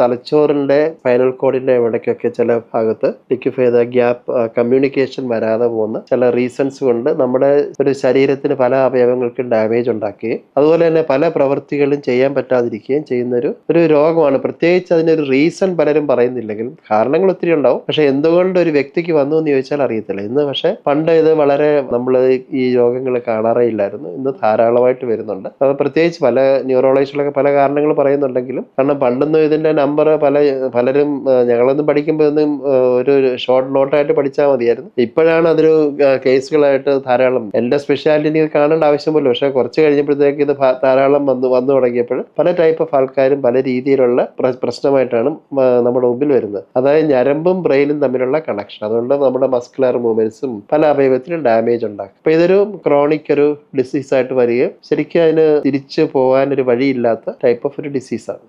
തലച്ചോറിന്റെ ഫൈനൽ കോഡിന്റെ ഇടയ്ക്കൊക്കെ ചില ഭാഗത്ത് ലിക്വിഫൈ ചെയ്ത ഗ്യാപ്പ് കമ്മ്യൂണിക്കേഷൻ വരാതെ പോകുന്ന ചില റീസൺസ് കൊണ്ട് നമ്മുടെ ഒരു ശരീരത്തിന് പല അവയവങ്ങൾക്കും ഡാമേജ് ഉണ്ടാക്കുകയും അതുപോലെ തന്നെ പല പ്രവൃത്തികളും ചെയ്യാൻ പറ്റാതിരിക്കുകയും ചെയ്യുന്ന ഒരു ഒരു രോഗമാണ്. പ്രത്യേകിച്ച് അതിനൊരു റീസൺ പലരും പറയുന്നില്ലെങ്കിലും കാരണങ്ങൾ ഒത്തിരി ഉണ്ടാവും. പക്ഷെ എന്തുകൊണ്ട് ഒരു വ്യക്തിക്ക് വന്നു എന്ന് ചോദിച്ചാൽ അറിയത്തില്ല. ഇന്ന് പക്ഷെ പണ്ട് ഇത് വളരെ നമ്മൾ ഈ രോഗങ്ങൾ കാണാറേ ഇല്ലായിരുന്നു. ഇന്ന് ധാരാളമായിട്ട് വരുന്നുണ്ട്. അത് പ്രത്യേകിച്ച് പല ന്യൂറോളജിസ്റ്റുകളൊക്കെ പല കാരണങ്ങൾ പറയുന്നുണ്ടെങ്കിലും കാരണം പണ്ടൊന്നും ഇതിന്റെ നമ്പർ പല പലരും ഞങ്ങളൊന്നും പഠിക്കുമ്പോൾ ഒന്നും ഒരു ഷോർട്ട് നോട്ടായിട്ട് പഠിച്ചാൽ മതിയായിരുന്നു. ഇപ്പോഴാണ് അതൊരു കേസുകളായിട്ട് ധാരാളം. എന്റെ സ്പെഷ്യാലിറ്റി കാണേണ്ട ആവശ്യമില്ല പക്ഷേ കുറച്ച് കഴിഞ്ഞപ്പോഴത്തേക്ക് ഇത് ധാരാളം വന്നു വന്നു തുടങ്ങിയപ്പോൾ പല ടൈപ്പ് ഓഫ് ആൾക്കാരും പല രീതിയിലുള്ള പ്രശ്നമായിട്ടാണ് നമ്മുടെ മുമ്പിൽ വരുന്നത്. അതായത് ഞരമ്പും ബ്രെയിനും തമ്മിലുള്ള കണക്ഷൻ അതുകൊണ്ട് നമ്മുടെ മസ്കുലർ മൂവ്മെന്റ്സും പല അവയവത്തിലും ഡാമേജ് ഉണ്ടാക്കും. അപ്പൊ ഇതൊരു ക്രോണിക് ഒരു ഡിസീസ് ആയിട്ട് വരികയും ശരിക്കും അതിന് തിരിച്ചു പോകാൻ ഒരു വഴിയില്ലാത്ത ടൈപ്പ് ഓഫ് ഒരു ഡിസീസാണ്